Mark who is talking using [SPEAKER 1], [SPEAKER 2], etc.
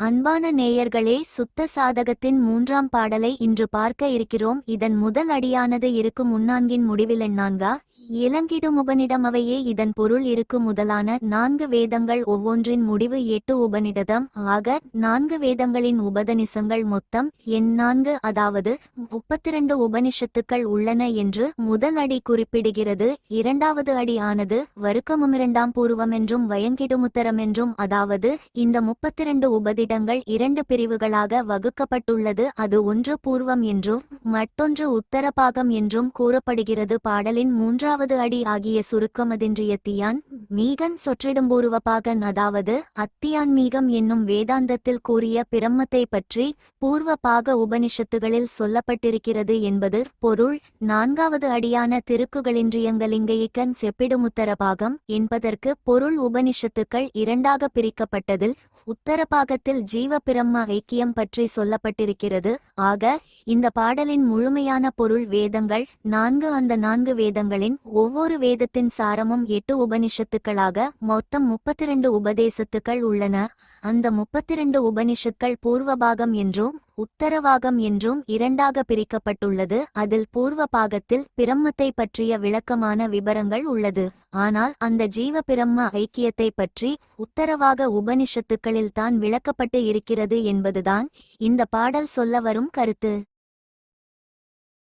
[SPEAKER 1] அன்பான நேயர்களே சுத்த சாதகத்தின் மூன்றாம் பாடலை இன்று பார்க்க இருக்கிறோம். இதன் முதல் அடியானது இருக்கும் முன்னான்கின் முடிவில் இலங்கிடும் உபனிடம் அவையே இதன் பொருள் இருக்கு முதலான நான்கு வேதங்கள் ஒவ்வொன்றின் முடிவு எட்டு உபனிடதம் ஆக நான்கு வேதங்களின் உபதனிசங்கள் மொத்தம் எண் நான்கு அதாவது முப்பத்திரண்டு உபனிஷத்துக்கள் உள்ளன என்று முதல் அடி குறிப்பிடுகிறது. இரண்டாவது அடி ஆனது வருக்கமுமிரண்டாம் பூர்வம் என்றும் வயங்கிடுமுத்தரம் என்றும் அதாவது இந்த முப்பத்திரண்டு உபதிடங்கள் இரண்டு பிரிவுகளாக வகுக்கப்பட்டுள்ளது. அது ஒன்று பூர்வம் என்றும் மற்றொன்று உத்தரபாகம் என்றும் கூறப்படுகிறது. பாடலின் மூன்றாவது அடி ஆகிய சுருக்கமதின்றியத்தியான் மீகன் சொற்றிடும்பூர்வபாகன் அதாவது அத்தியான் மீகம் என்னும் வேதாந்தத்தில் கூறிய பிரம்மத்தை பற்றி பூர்வபாக உபனிஷத்துகளில் சொல்லப்பட்டிருக்கிறது என்பது பொருள். நான்காவது அடியான திருக்குகளின்றியங்கலிங்கையிக்கன் செப்பிடுமுத்தர பாகம் என்பதற்கு பொருள் உபனிஷத்துக்கள் இரண்டாக பிரிக்கப்பட்டதில் உத்தரபாகத்தில் ஜீவ பிரம்ம ஐக்கியம் பற்றி சொல்லப்பட்டிருக்கிறது. ஆக இந்த பாடலின் முழுமையான பொருள் வேதங்கள் நான்கு அந்த நான்கு வேதங்களின் ஒவ்வொரு வேதத்தின் சாரமும் எட்டு உபனிஷத்துக்களாக மொத்தம் முப்பத்திரண்டு உபதேசத்துக்கள் உள்ளன. அந்த முப்பத்திரண்டு உபனிஷத்துக்கள் பூர்வபாகம் என்றும் உத்தரவாகம் என்றும் இரண்டாக பிரிக்கப்பட்டுள்ளது. அதில் பூர்வ பாகத்தில் பிரம்மத்தை பற்றிய விளக்கமான விபரங்கள் உள்ளது. ஆனால் அந்த ஜீவ பிரம்ம ஐக்கியத்தை பற்றி உத்தரவாக உபனிஷத்துக்களில் தான் விளக்கப்பட்டு இருக்கிறது என்பதுதான் இந்த பாடல் சொல்ல வரும் கருத்து.